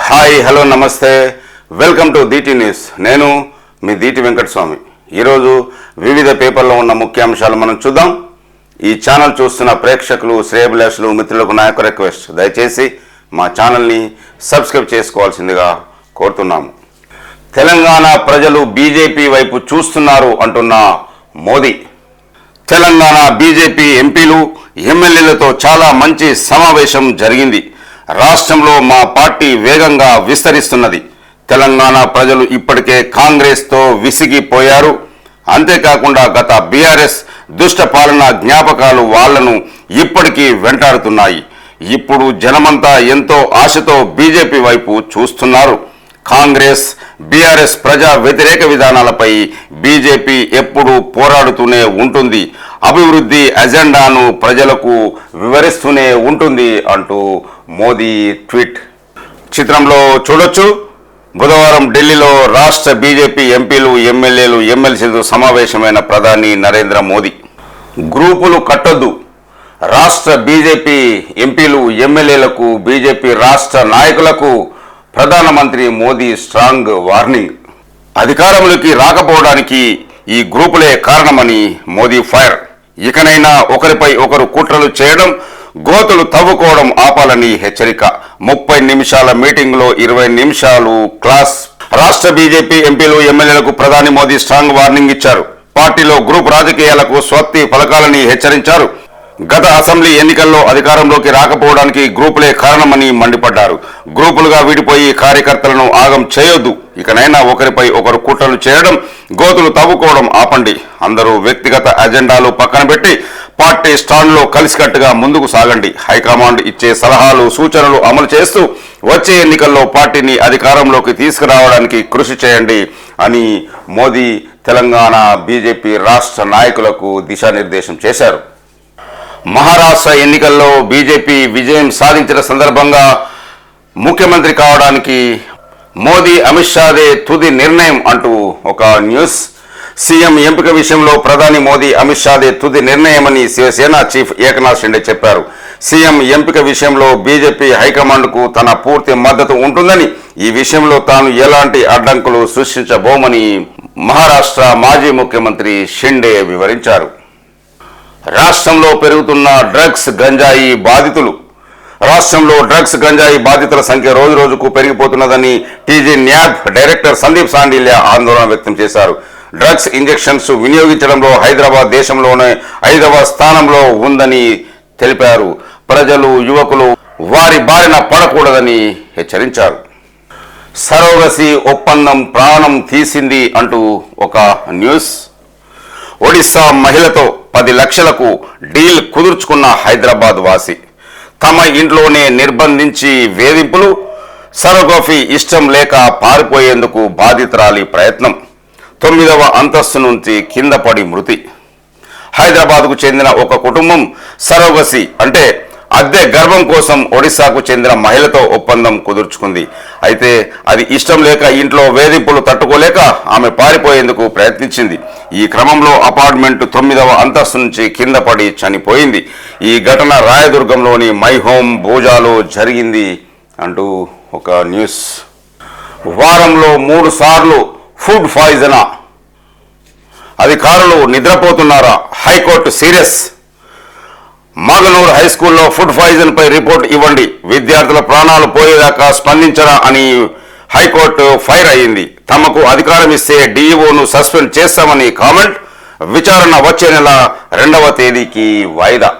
Hi hello namaste. Welcome to DT news నేను మీ దీటి వెంకటస్వామి. ఈరోజు వివిధ పేపర్లో ఉన్న ముఖ్యాంశాలు మనం చూద్దాం. ఈ ఛానల్ చూస్తున్న ప్రేక్షకులు శ్రేయభిలాషులు మిత్రులకు నా యొక్క రిక్వెస్ట్. దయచేసి మా ఛానల్ని సబ్స్క్రైబ్ చేసుకోవాల్సిందిగా కోరుతున్నాము. తెలంగాణ ప్రజలు బీజేపీ వైపు చూస్తున్నారు అంటున్న మోదీ. తెలంగాణ బీజేపీ ఎంపీలు ఎమ్మెల్యేలతో చాలా మంచి సమావేశం జరిగింది. రాష్ట్రంలో మా పార్టీ వేగంగా విస్తరిస్తున్నది. తెలంగాణ ప్రజలు ఇప్పటికే కాంగ్రెస్తో విసిగిపోయారు. అంతేకాకుండా గత బీఆర్ఎస్ దుష్ట పాలన జ్ఞాపకాలు వాళ్ళను ఇప్పటికీ వెంటాడుతున్నాయి. ఇప్పుడు జనమంతా ఎంతో ఆశతో బీజేపీ వైపు చూస్తున్నారు. కాంగ్రెస్ బీఆర్ఎస్ ప్రజా వ్యతిరేక విధానాలపై బీజేపీ ఎప్పుడూ పోరాడుతూనే ఉంటుంది. అభివృద్ధి అజెండాను ప్రజలకు వివరిస్తూనే ఉంటుంది అంటూ మోదీ ట్వీట్. చిత్రంలో చూడొచ్చు బుధవారం ఢిల్లీలో రాష్ట్ర బీజేపీ ఎంపీలు ఎమ్మెల్యేలు ఎమ్మెల్సీలతో సమావేశమైన ప్రధాని నరేంద్ర మోదీ. గ్రూపులు కట్టొద్దు. రాష్ట్ర బీజేపీ ఎంపీలు ఎమ్మెల్యేలకు బీజేపీ రాష్ట్ర నాయకులకు ప్రధానమంత్రి మోదీ స్ట్రాంగ్ వార్నింగ్. అధికారంలోకి రాకపోవడానికి ఈ గ్రూపులే కారణమని మోదీ ఫైర్. ఇకనైనా ఒకరిపై ఒకరు కుట్రలు చేయడం గోతులు తవ్వుకోవడం ఆపాలని హెచ్చరిక. ముప్పై నిమిషాల మీటింగ్లో ఇరవై నిమిషాలు క్లాస్. రాష్ట్ర బీజేపీ ఎంపీలు ఎమ్మెల్యేలకు ప్రధాని మోదీ స్ట్రాంగ్ వార్నింగ్ ఇచ్చారు. పార్టీలో గ్రూప్ రాజకీయాలకు స్వత్తి పలకాలని హెచ్చరించారు. గత అసెంబ్లీ ఎన్నికల్లో అధికారంలోకి రాకపోవడానికి గ్రూపులే కారణమని మండిపడ్డారు. గ్రూపులుగా విడిపోయి కార్యకర్తలను ఆగం చేయొద్దు. ఇకనైనా ఒకరిపై ఒకరు కుట్రలు చేయడం గోతులు తవ్వుకోవడం ఆపండి. అందరూ వ్యక్తిగత అజెండాలు పక్కన పెట్టి పార్టీ స్టాండ్లో కలిసికట్టుగా ముందుకు సాగండి. హైకమాండ్ ఇచ్చే సలహాలు సూచనలు అమలు చేస్తూ వచ్చే ఎన్నికల్లో పార్టీని అధికారంలోకి తీసుకురావడానికి కృషి చేయండి అని మోదీ తెలంగాణ బీజేపీ రాష్ట్ర నాయకులకు దిశానిర్దేశం చేశారు. మహారాష్ట్ర ఎన్నికల్లో బీజేపీ విజయం సాధించిన సందర్భంగా ముఖ్యమంత్రి కావడానికి మోదీ అమిత్ షాదే తుది నిర్ణయం అంటూ ఒక న్యూస్ సీఎం ఎంపిక విషయంలో ప్రధాని మోదీ అమిత్ షాదే తుది నిర్ణయమని శివసేన చీఫ్ ఏకనాథ్ షిండే చెప్పారు. సీఎం ఎంపిక విషయంలో బీజేపీ హైకమాండ్కు తన పూర్తి మద్దతు ఉంటుందని ఈ విషయంలో తాను ఎలాంటి అడ్డంకులు సృష్టించబోమని మహారాష్ట్ర మాజీ ముఖ్యమంత్రి షిండే వివరించారు. రాష్ట్రంలో పెరుగుతున్న డ్రగ్స్ గంజాయి బాధితులు. రాష్ట్రంలో డ్రగ్స్ గంజాయి బాధితుల సంఖ్య రోజు రోజుకు పెరిగిపోతున్నదని TG NAB director Sandeep Sandilya ఆందోళన వ్యక్తం చేశారు. డ్రగ్స్ ఇంజెక్షన్స్ వినియోగించడంలో హైదరాబాద్ దేశంలోనే ఐదవ స్థానంలో ఉందని తెలిపారు. ప్రజలు యువకులు వారి బారిన పడకూడదని హెచ్చరించారు. సరోగసి ఒప్పందం ప్రాణం తీసింది అంటూ ఒక న్యూస్. ఒడిశా మహిళతో పది లక్షలకు డీల్ కుదుర్చుకున్న హైదరాబాద్ వాసి. తమ ఇంట్లోనే నిర్బంధించి వేధింపులు సరోగోఫీ ఇష్టం లేక పారిపోయేందుకు బాధితురాలి ప్రయత్నం. తొమ్మిదవ అంతస్తు నుంచి కింద పడి మృతి. హైదరాబాద్కు చెందిన ఒక కుటుంబం సరోగసి అంటే అద్దె గర్భం కోసం ఒడిశాకు చెందిన మహిళతో ఒప్పందం కుదుర్చుకుంది. అయితే అది ఇష్టం లేక ఇంట్లో వేధింపులు తట్టుకోలేక ఆమె పారిపోయేందుకు ప్రయత్నించింది. ఈ క్రమంలో అపార్ట్మెంట్ తొమ్మిదవ అంతస్తు నుంచి కింద పడి చనిపోయింది. ఈ ఘటన రాయదుర్గంలోని మై హోమ్ భోజాలో జరిగింది అంటూ ఒక న్యూస్. వారంలో మూడు సార్లు ఫుడ్ పాయిజనా? అధికారులు నిద్రపోతున్నారా? High court serious. Maganoor high స్కూల్లో ఫుడ్ పాయిజన్పై రిపోర్ట్ ఇవ్వండి. విద్యార్థుల ప్రాణాలు పోయేదాకా స్పందించరా అని హైకోర్టు ఫైర్ అయింది తమకు అధికారం ఇస్తే డీఈఓను సస్పెండ్ చేస్తామని కామెంట్. విచారణ వచ్చే నెల రెండవ తేదీకి వాయిదా.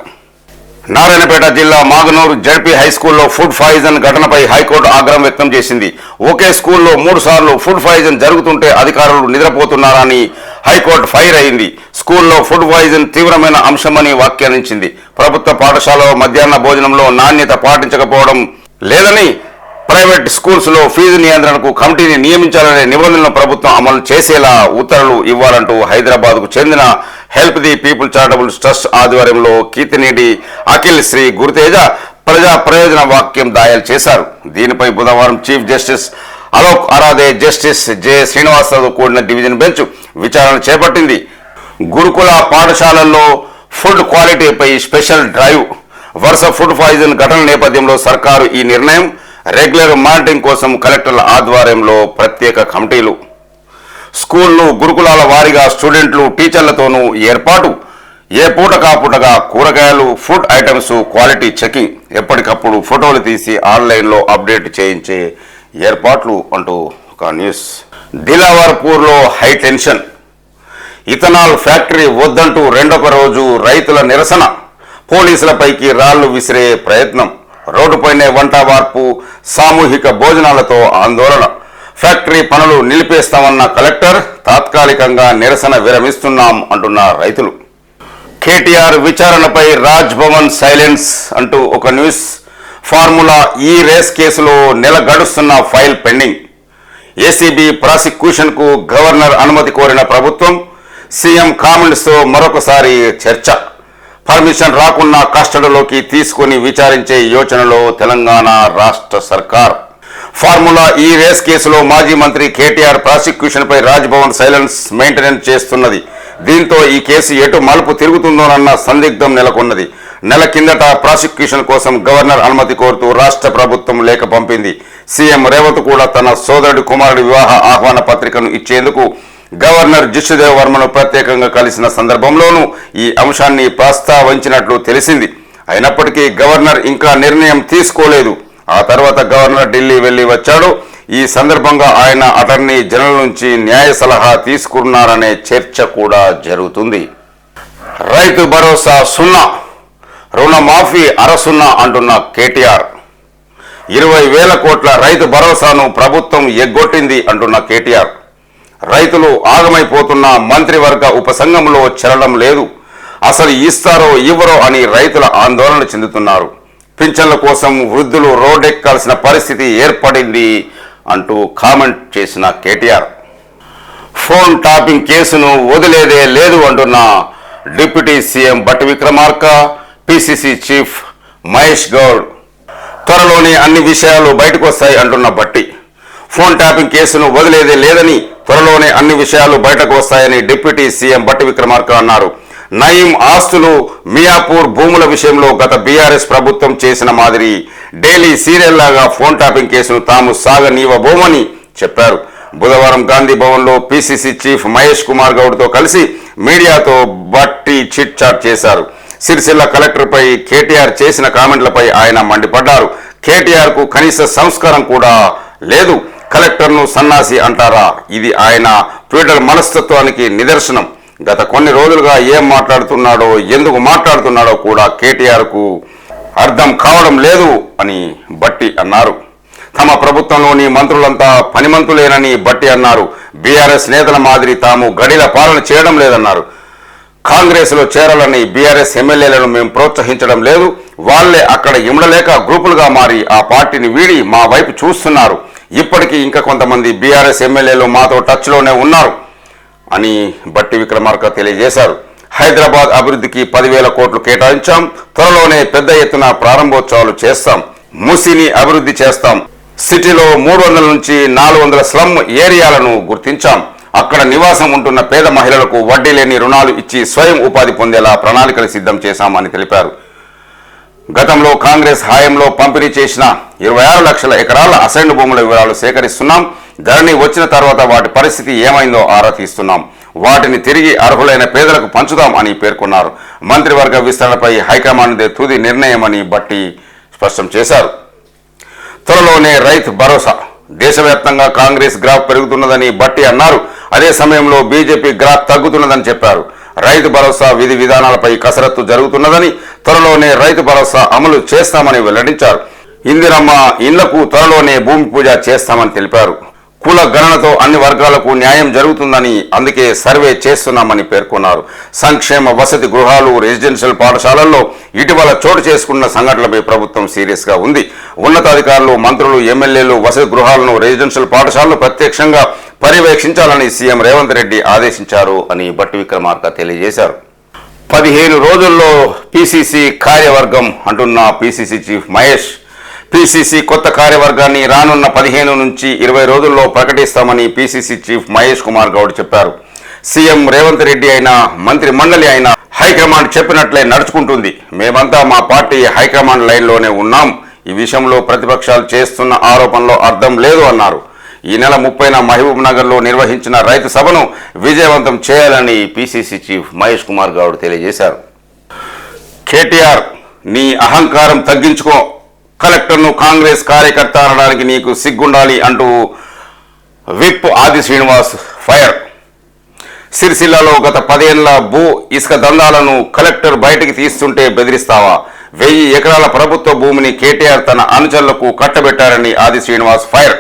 నారాయణపేట జిల్లా మాగనూరు జడ్పీ హై స్కూల్లో ఫుడ్ పాయిజన్ ఘటనపై హైకోర్టు ఆగ్రహం వ్యక్తం చేసింది. ఒకే స్కూల్లో మూడు సార్లు ఫుడ్ పాయిజన్ జరుగుతుంటే అధికారులు నిద్రపోతున్నారని హైకోర్టు ఫైర్ అయింది. స్కూల్లో ఫుడ్ పాయిజన్ తీవ్రమైన అంశమని వ్యాఖ్యానించింది. ప్రభుత్వ పాఠశాలలో మధ్యాహ్న భోజనంలో నాణ్యత పాటించకపోవడం లేదని ప్రైవేట్ స్కూల్స్లో ఫీజు నియంత్రణకు కమిటీని నియమించాలనే నిబంధనలను ప్రభుత్వం అమలు చేసేలా ఉత్తర్వులు ఇవ్వాలంటూ హైదరాబాద్కు చెందిన help the people charitable trust ఆధ్వర్యంలో కీర్తినేటి అఖిల్ శ్రీ గురుతేజ ప్రజా ప్రయోజన వాక్యం దాయలు చేశారు. దీనిపై బుధవారం chief justice Alok Aradhe justice J Srinivasarao కూడిన డివిజన్ బెంచ్ విచారణ చేపట్టింది. గురుకుల పాఠశాలల్లో ఫుడ్ క్వాలిటీపై స్పెషల్ డ్రైవ్. వరుస ఫుడ్ పాయిజన్ ఘటన నేపథ్యంలో సర్కారు ఈ నిర్ణయం. రెగ్యులర్ మానిటరింగ్ కోసం కలెక్టర్ల ఆధ్వర్యంలో ప్రత్యేక కమిటీలు. స్కూళ్ళు గురుకులాల వారీగా స్టూడెంట్లు టీచర్లతోనూ ఏర్పాటు. ఏ పూట కాపూటగా కూరగాయలు ఫుడ్ ఐటమ్స్ క్వాలిటీ చెకింగ్ ఎప్పటికప్పుడు ఫోటోలు తీసి ఆన్లైన్లో అప్డేట్ చేయించే ఏర్పాట్లు అంటూ ఒక న్యూస్. దిలావర్పూర్లో హై టెన్షన్. ఇథనాల్ ఫ్యాక్టరీ వద్దంటూ రెండొక రోజు రైతుల నిరసన. పోలీసులపైకి రాళ్ళు విసిరే ప్రయత్నం. రోడ్డుపైనే వంట వార్పు సామూహిక భోజనాలతో ఆందోళన. ఫ్యాక్టరీ పనులు నిలిపేస్తామన్న కలెక్టర్ తాత్కాలికంగా నిరసన విరమిస్తున్నాం అంటున్న రైతులు. కేటీఆర్ విచారణపై రాజ్ భవన్ సైలెన్స్ అంటూ ఒక న్యూస్ ఫార్ములా ఈ రేస్ కేసులో నెల గడుస్తున్న ఫైల్ పెండింగ్. ఏసీబీ ప్రాసిక్యూషన్కు గవర్నర్ అనుమతి కోరిన ప్రభుత్వం సీఎం కామెంట్స్తో మరొకసారి చర్చ. పర్మిషన్ రాకున్నా కస్టడీలోకి తీసుకుని విచారించే యోచనలో తెలంగాణ రాష్ట్ర సర్కార్. ఫార్ములా ఈ రేస్ కేసులో మాజీ మంత్రి కేటీఆర్ ప్రాసిక్యూషన్ పై రాజ్భవన్ సైలెన్స్ మెయింటెనెన్స్ చేస్తున్నది. దీంతో ఈ కేసు ఎటు మలుపు తిరుగుతుందోనన్న సందిగ్ధం నెలకొన్నది. నెల కిందట ప్రాసిక్యూషన్ కోసం గవర్నర్ అనుమతి కోరుతూ రాష్ట్ర ప్రభుత్వం లేఖ పంపింది. సీఎం రేవంత్ కూడా తన సోదరుడి కుమారుడి వివాహ ఆహ్వాన పత్రికను ఇచ్చేందుకు గవర్నర్ జిష్ణుదేవ్ వర్మను ప్రత్యేకంగా కలిసిన సందర్భంలోనూ ఈ అంశాన్ని ప్రస్తావించినట్లు తెలిసింది. అయినప్పటికీ గవర్నర్ ఇంకా నిర్ణయం తీసుకోలేదు. ఆ తర్వాత గవర్నర్ ఢిల్లీ వెళ్ళి వచ్చాడు. ఈ సందర్భంగా ఆయన అటర్నీ జనరల్ నుంచి న్యాయ సలహా తీసుకున్నారనే చర్చ కూడా జరుగుతుంది. రైతు భరోసా సున్నా రుణమాఫీ అరసున్నా అంటున్న కేటీఆర్. ఇరవై వేల కోట్ల రైతు భరోసాను ప్రభుత్వం ఎగ్గొట్టింది అంటున్న కేటీఆర్. రైతులు ఆగమైపోతున్న మంత్రివర్గ ఉపసంఘంలో చెరడం లేదు. అసలు ఇస్తారో ఇవ్వరో అని రైతుల ఆందోళన చెందుతున్నారు. పింఛన్ల కోసం వృద్ధులు రోడ్డెక్కాల్సిన పరిస్థితి ఏర్పడింది అంటూ కామెంట్ చేసిన కేటీఆర్. ఫోన్ టాపింగ్ కేసును వదిలేదే లేదు అంటున్న deputy CM Bhat Vikramarka PCC chief Mahesh Goud. త్వరలోనే అన్ని విషయాలు బయటకు వస్తాయి అంటున్న బట్టి. ఫోన్ ట్యాపింగ్ కేసును వదిలేదే లేదని త్వరలోనే అన్ని విషయాలు బయటకు వస్తాయని డిప్యూటీ సీఎం భట్టి విక్రమార్క అన్నారు. నయీం ఆస్తులు మియాపూర్ భూముల విషయంలో గత బీఆర్ఎస్ ప్రభుత్వం చేసిన మాదిరి డైలీ సీరియల్ లాగా ఫోన్ టాపింగ్ కేసును తాము సాగనీవబోమని చెప్పారు. బుధవారం గాంధీ భవన్లో పిసిసి చీఫ్ మహేష్ కుమార్ గౌడ్తో కలిసి మీడియాతో బట్టి చిట్ చాట్ చేశారు. సిరిసిల్ల కలెక్టర్పై కేటీఆర్ చేసిన కామెంట్లపై ఆయన మండిపడ్డారు. కేటీఆర్కు కనీస సంస్కారం కూడా లేదు. కలెక్టర్ను సన్నాసి అంటారా? ఇది ఆయన ట్విట్టర్ మనస్తత్వానికి నిదర్శనం. గత కొన్ని రోజులుగా ఏం మాట్లాడుతున్నాడో ఎందుకు మాట్లాడుతున్నాడో కూడా కేటీఆర్కు అర్థం కావడం లేదు అని బట్టి అన్నారు. తమ ప్రభుత్వంలోని మంత్రులంతా పనిమంతులేనని బట్టి అన్నారు. బీఆర్ఎస్ నేతల మాదిరి తాము గడిల పాలన చేయడం లేదన్నారు. కాంగ్రెస్లో చేరాలని బీఆర్ఎస్ ఎమ్మెల్యేలను మేము ప్రోత్సహించడం లేదు. వాళ్ళే అక్కడ ఇమడలేక గ్రూపులుగా మారి ఆ పార్టీని వీడి మా వైపు చూస్తున్నారు. ఇప్పటికీ ఇంకా కొంతమంది బీఆర్ఎస్ ఎమ్మెల్యేలు మాతో టచ్లోనే ఉన్నారు. అని బట్టి విక్రమార్క తెలియజేశారు. హైదరాబాద్ అభివృద్ధికి పదివేల కోట్లు కేటాయించాం. త్వరలోనే పెద్ద ఎత్తున ప్రారంభోత్సవాలు చేస్తాం. ముసిని అభివృద్ధి చేస్తాం. సిటీలో మూడు వందల నుంచి నాలుగు వందల స్లమ్ ఏరియాలను గుర్తించాం. అక్కడ నివాసం ఉంటున్న పేద మహిళలకు వడ్డీ లేని రుణాలు ఇచ్చి స్వయం ఉపాధి పొందేలా ప్రణాళికలు సిద్ధం చేశామని తెలిపారు. గతంలో కాంగ్రెస్ హాయంలో పంపిణీ చేసిన ఇరవై ఆరు లక్షల ఎకరాల అసైన్డ్ భూముల వివరాలు సేకరిస్తున్నాం. ధరణి వచ్చిన తర్వాత వాటి పరిస్థితి ఏమైందో ఆరా తీస్తున్నాం. వాటిని తిరిగి అర్హులైన పేదలకు పంచుదాం అని పేర్కొన్నారు. మంత్రివర్గ విస్తరణపై హైకమాండ్ తుది నిర్ణయమని బట్టి స్పష్టం చేశారు. త్వరలోనే రైతు భరోసా. దేశవ్యాప్తంగా కాంగ్రెస్ గ్రాఫ్ పెరుగుతున్నదని బట్టి అన్నారు. అదే సమయంలో బీజేపీ గ్రాఫ్ తగ్గుతున్నదని చెప్పారు. రైతు భరోసా విధి విధానాలపై కసరత్తు జరుగుతున్నదని త్వరలోనే రైతు భరోసా అమలు చేస్తామని వెల్లడించారు. ఇందిరమ్మ ఇళ్ళకు త్వరలోనే భూమి పూజ చేస్తామని తెలిపారు. కుల గణనతో అన్ని వర్గాలకు న్యాయం జరుగుతుందని అందుకే సర్వే చేస్తున్నామని పేర్కొన్నారు. సంక్షేమ వసతి గృహాలు రెసిడెన్షియల్ పాఠశాలల్లో ఇటీవల చోటు చేసుకున్న సంఘటనలపై ప్రభుత్వం సీరియస్గా ఉంది. ఉన్నతాధికారులు మంత్రులు ఎమ్మెల్యేలు వసతి గృహాలను రెసిడెన్షియల్ పాఠశాలను ప్రత్యక్షంగా పర్యవేక్షించాలని సీఎం రేవంత్ రెడ్డి ఆదేశించారు అని బట్టి విక్రమార్క తెలియజేశారు. పదిహేను రోజుల్లో పీసీసీ కార్యవర్గం అంటున్న పీసీసీ చీఫ్ మహేష్ పీసీసీ కొత్త కార్యవర్గాన్ని రానున్న పదిహేను నుంచి ఇరవై రోజుల్లో ప్రకటిస్తామని పీసీసీ చీఫ్ మహేష్ కుమార్ గౌడ్ చెప్పారు. సీఎం రేవంత్ రెడ్డి అయినా మంత్రి మండలి అయినా హైకమాండ్ చెప్పినట్లే నడుచుకుంటుంది. మేమంతా మా పార్టీ హైకమాండ్ లైన్లోనే ఉన్నాం. ఈ విషయంలో ప్రతిపక్షాలు చేస్తున్న ఆరోపణలో అర్థం లేదు అన్నారు. ఈ నెల ముప్పైన మహబూబ్ నగర్లో నిర్వహించిన రైతు సభను విజయవంతం చేయాలని పిసిసి చీఫ్ మహేష్ కుమార్ గౌడ్ తెలియజేశారు. కేటీఆర్ నీ అహంకారం తగ్గించుకో. కలెక్టర్ను కాంగ్రెస్ కార్యకర్త అనడానికి నీకు సిగ్గుండాలి అంటూ విప్ ఆది శ్రీనివాస్ ఫైర్. సిరిసిల్లలో గత పదేళ్ళ భూ ఇసుక దందాలను కలెక్టర్ బయటికి తీస్తుంటే బెదిరిస్తావా? వెయ్యి ఎకరాల ప్రభుత్వ భూమిని కేటీఆర్ తన అనుచరులకు కట్టబెట్టారని ఆది శ్రీనివాస్ ఫైర్.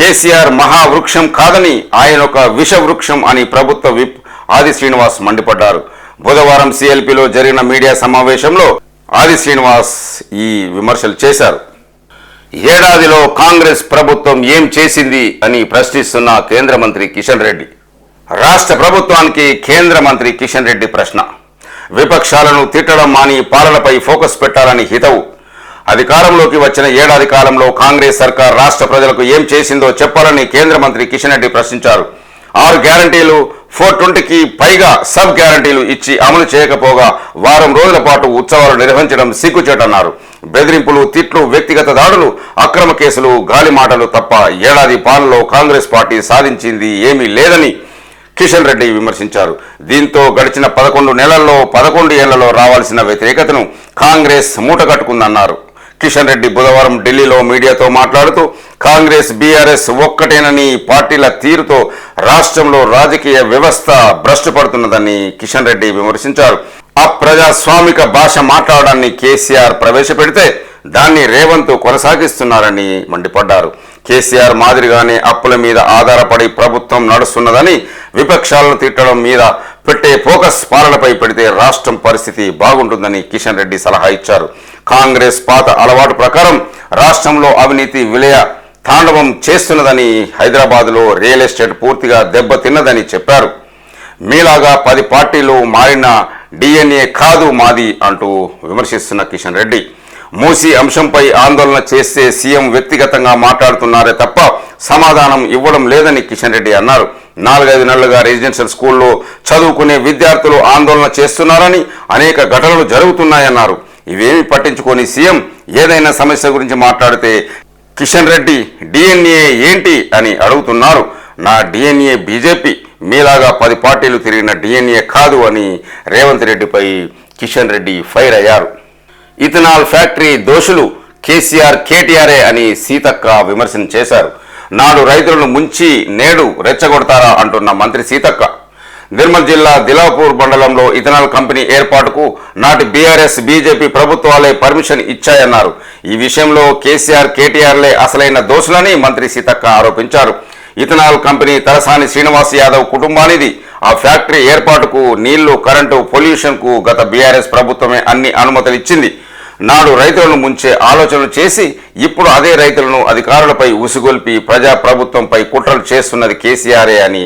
కేసీఆర్ మహావృక్షం కాదని ఆయన ఒక విష వృక్షం అని ప్రభుత్వ విప్ ఆది శ్రీనివాస్ మండిపడ్డారు. బుధవారం సిఎల్పిలో జరిగిన మీడియా సమావేశంలో ఆది శ్రీనివాస్ ఈ విమర్శలు చేశారు. ఏడాదిలో కాంగ్రెస్ ప్రభుత్వం ఏం చేసింది అని ప్రశ్నిస్తున్న కేంద్ర మంత్రి కిషన్ రెడ్డి. రాష్ట్ర ప్రభుత్వానికి కేంద్ర మంత్రి కిషన్ రెడ్డి ప్రశ్న. విపక్షాలను తిట్టడం మాని పాలనపై ఫోకస్ పెట్టాలని హితవు. అధికారంలోకి వచ్చిన ఏడాది కాలంలో కాంగ్రెస్ సర్కార్ రాష్ట్ర ప్రజలకు ఏం చేసిందో చెప్పాలని కేంద్ర మంత్రి కిషన్ రెడ్డి ప్రశ్నించారు. ఆరు గ్యారంటీలు ఫోర్ ట్వంటీకి పైగా సబ్ గ్యారంటీలు ఇచ్చి అమలు చేయకపోగా వారం రోజుల పాటు ఉత్సవాలు నిర్వహించడం సిగ్గుచేటన్నారు. బెదిరింపులు తిట్లు వ్యక్తిగత దాడులు అక్రమ కేసులు గాలి మాటలు తప్ప ఏడాది పాలనలో కాంగ్రెస్ పార్టీ సాధించింది ఏమీ లేదని కిషన్ రెడ్డి విమర్శించారు. దీంతో గడిచిన పదకొండు నెలల్లో పదకొండు ఏళ్ళలో రావాల్సిన వ్యతిరేకతను కాంగ్రెస్ మూటగట్టుకుందన్నారు. కిషన్ రెడ్డి బుధవారం ఢిల్లీలో మీడియాతో మాట్లాడుతూ కాంగ్రెస్ బీఆర్ఎస్ ఒక్కటేనని పార్టీల తీరుతో రాష్ట్రంలో రాజకీయ వ్యవస్థ భ్రష్టు పడుతున్నదని కిషన్ రెడ్డి విమర్శించారు. అప్రజాస్వామిక భాష మాట్లాడడాన్ని కేసీఆర్ ప్రవేశపెడితే దాన్ని రేవంత్ కొనసాగిస్తున్నారని మండిపడ్డారు. కేసీఆర్ మాదిరిగానే అప్పుల మీద ఆధారపడి ప్రభుత్వం నడుస్తున్నదని విపక్షాలను తిట్టడం మీద పెట్టే ఫోకస్ పాలనపై పెడితే రాష్ట్రం పరిస్థితి బాగుంటుందని కిషన్ రెడ్డి సలహా ఇచ్చారు. కాంగ్రెస్ పాత అలవాటు ప్రకారం రాష్ట్రంలో అవినీతి విలయ తాండవం చేస్తున్నదని హైదరాబాద్లో రియల్ ఎస్టేట్ పూర్తిగా దెబ్బతిన్నదని చెప్పారు. మీలాగా పది పార్టీలు మారిన డిఎన్ఏ కాదు మాది అంటూ విమర్శిస్తున్న కిషన్ రెడ్డి. మూసి అంశంపై ఆందోళన చేస్తే సీఎం వ్యక్తిగతంగా మాట్లాడుతున్నారే తప్ప సమాధానం ఇవ్వడం లేదని కిషన్ రెడ్డి అన్నారు. నాలుగైదు నెలలుగా రెసిడెన్షియల్ స్కూల్లో చదువుకునే విద్యార్థులు ఆందోళన చేస్తున్నారని అనేక ఘటనలు జరుగుతున్నాయన్నారు. ఇవేమి పట్టించుకొని సీఎం ఏదైనా సమస్య గురించి మాట్లాడితే కిషన్ రెడ్డి డిఎన్ఏ ఏంటి? అని అడుగుతున్నారు. నా డిఎన్ఏ బీజేపీ మీలాగా పది పార్టీలు తిరిగిన డిఎన్ఏ కాదు అని రేవంత్ రెడ్డిపై కిషన్ రెడ్డి ఫైర్ అయ్యారు. ఇథనాల్ ఫ్యాక్టరీ దోషులు కేసీఆర్ కేటీఆర్ఏ అని సీతక్క విమర్శన చేశారు. నాడు రైతులను ముంచి నేడు రెచ్చగొడతారా అంటున్న మంత్రి సీతక్క. నిర్మల్ జిల్లా దిలాపూర్ మండలంలో ఇథనాల్ కంపెనీ ఏర్పాటుకు నాటి బీఆర్ఎస్ బీజేపీ ప్రభుత్వాలే పర్మిషన్ ఇచ్చాయన్నారు. ఈ విషయంలో కేసీఆర్ కేటీఆర్లే అసలైన దోషులని మంత్రి సీతక్క ఆరోపించారు. ఇథనాల్ కంపెనీ తలసాని శ్రీనివాస్ యాదవ్ కుటుంబానిది. ఆ ఫ్యాక్టరీ ఏర్పాటుకు నీళ్ళు కరెంటు పొల్యూషన్కు గత బీఆర్ఎస్ ప్రభుత్వమే అన్ని అనుమతులు ఇచ్చింది నాడు రైతులను ముంచే ఆలోచనలు చేసి ఇప్పుడు అదే రైతులను అధికారులపై ఉసిగొల్పి ప్రజా ప్రభుత్వంపై కుట్రలు చేస్తున్నది కేసీఆర్ఏ అని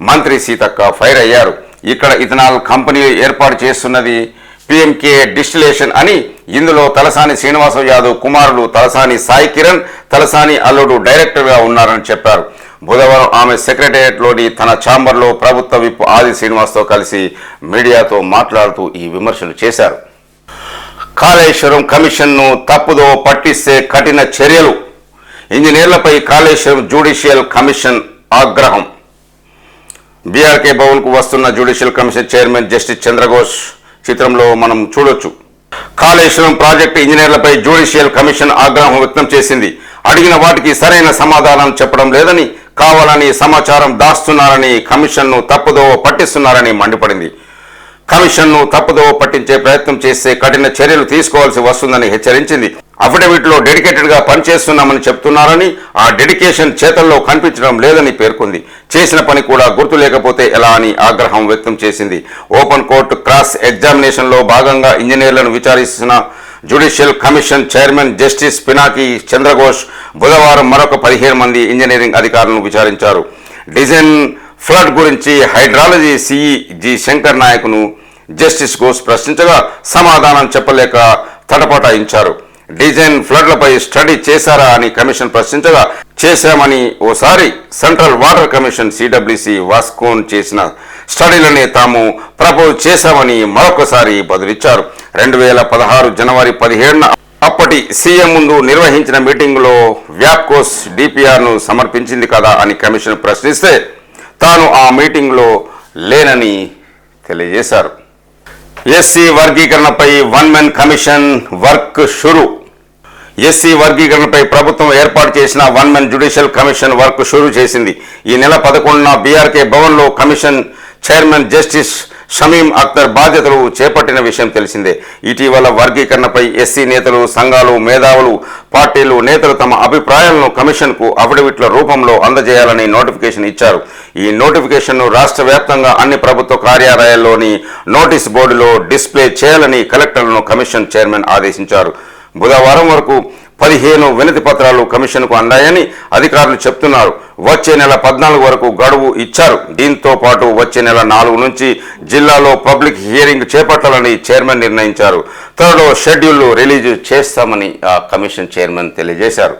మంత్రి సీతక్క ఫైర్ అయ్యారు. ఇక్కడ ఇథనాల్ కంపెనీ ఏర్పాటు చేస్తున్నది పిఎంకే డిస్టిలేషన్ అని ఇందులో తలసాని శ్రీనివాసం యాదవ్ కుమారుడు తలసాని సాయి కిరణ్ తలసాని అల్లుడు డైరెక్టర్గా ఉన్నారని చెప్పారు. బుధవారం ఆమె సెక్రటేరియట్లోని తన ఛాంబర్లో ప్రభుత్వ విప్ ఆది శ్రీనివాస్తో కలిసి మీడియాతో మాట్లాడుతూ ఈ విమర్శలు చేశారు. కాళేశ్వరం కమిషన్ను తప్పుదో పట్టిస్తే కఠిన చర్యలు. ఇంజనీర్లపై కాళేశ్వరం జ్యుడిషియల్ కమిషన్ ఆగ్రహం. బీఆర్కే భవన్కు వస్తున్న judicial commission chairman justice Chandraghosh చిత్రంలో మనం చూడొచ్చు. కాళేశ్వరం ప్రాజెక్టు ఇంజనీర్లపై జ్యుడిషియల్ కమిషన్ ఆగ్రహం వ్యక్తం చేసింది. అడిగిన వాటికి సరైన సమాధానం చెప్పడం లేదని కావాలని సమాచారం దాస్తున్నారని కమిషన్ను తప్పుదోవ పట్టిస్తున్నారని మండిపడింది. కమిషన్ను తప్పుదోవ పట్టించే ప్రయత్నం చేస్తే కఠిన చర్యలు తీసుకోవాల్సి వస్తుందని హెచ్చరించింది. అఫిడవిట్లో డెడికేటెడ్గా పనిచేస్తున్నామని చెప్తున్నారని ఆ డెడికేషన్ చేతల్లో కనిపించడం లేదని పేర్కొంది. చేసిన పని కూడా గుర్తు లేకపోతే ఎలా అని ఆగ్రహం వ్యక్తం చేసింది. ఓపెన్ కోర్టు క్రాస్ ఎగ్జామినేషన్లో భాగంగా ఇంజనీర్లను విచారిస్తున్న judicial commission chairman justice Pinaki Chandraghosh బుధవారం మరొక పదిహేను మంది ఇంజనీరింగ్ అధికారులను విచారించారు. డిజైన్ ఫ్లడ్ గురించి హైడ్రాలజీ సిఈ జి శంకర్ నాయకును జస్టిస్ ఘోష్ ప్రశ్నించగా సమాధానం చెప్పలేక తటపటాయించారు. డిజైన్ ఫ్లడ్లపై స్టడీ చేశారా అని కమిషన్ ప్రశ్నించగా చేశామని ఓసారి సెంట్రల్ వాటర్ కమిషన్ సిడబ్ల్యూసి వాస్కోన్ చేసిన స్టడీలనే తాము ప్రపోజ్ చేశామని మరొకసారి బదులిచ్చారు. రెండు వేల పదహారు జనవరి పదిహేడున అప్పటి సీఎం ముందు నిర్వహించిన మీటింగులో వ్యాప్కోస్ డిపిఆర్ను సమర్పించింది కదా అని కమిషన్ ప్రశ్నిస్తే తాను ఆ మీటింగ్లో లేనని తెలియజేశారు. ఎస్సీ వర్గీకరణపై వన్ మెన్ కమిషన్ వర్క్ షురు. ఎస్సీ వర్గీకరణపై ప్రభుత్వం ఏర్పాటు చేసిన one men judicial commission work షురు చేసింది. ఈ నెల పదకొండున బీఆర్కే భవన్లో commission chairman justice Shamim Akhtar బాధ్యతలు చేపట్టిన విషయం తెలిసిందే. ఇటీవల వర్గీకరణపై ఎస్సీ నేతలు సంఘాలు మేధావులు పార్టీలు నేతలు తమ అభిప్రాయాలను కమిషన్కు అఫిడవిట్ల రూపంలో అందజేయాలని నోటిఫికేషన్ ఇచ్చారు. ఈ నోటిఫికేషన్ను రాష్ట్ర వ్యాప్తంగా అన్ని ప్రభుత్వ కార్యాలయాల్లోని నోటీస్ బోర్డులో డిస్ప్లే చేయాలని కలెక్టర్లను కమిషన్ చైర్మన్ ఆదేశించారు. బుధవారం వరకు పదిహేను వినతి పత్రాలు కమిషన్కు అందాయని అధికారులు చెప్తున్నారు. వచ్చే నెల పద్నాలుగు వరకు గడువు ఇచ్చారు. దీంతో పాటు వచ్చే నెల నాలుగు నుంచి జిల్లాలో పబ్లిక్ హియరింగ్ చేపట్టాలని చైర్మన్ నిర్ణయించారు. త్వరలో షెడ్యూల్ రిలీజ్ చేస్తామని ఆ కమిషన్ చైర్మన్ తెలియజేశారు.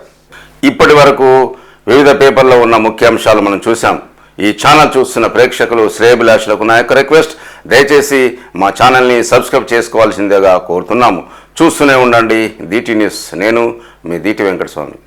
ఇప్పటి వరకు వివిధ పేపర్లో ఉన్న ముఖ్యాంశాలు మనం చూసాం ఈ ఛానల్ చూస్తున్న ప్రేక్షకులు శ్రేయభిలాషులకు నా యొక్క రిక్వెస్ట్. దయచేసి మా ఛానల్ని సబ్స్క్రైబ్ చేసుకోవాల్సిందిగా కోరుతున్నాము. చూస్తూనే ఉండండి. DT news. నేను మీ దీటి వెంకటస్వామి.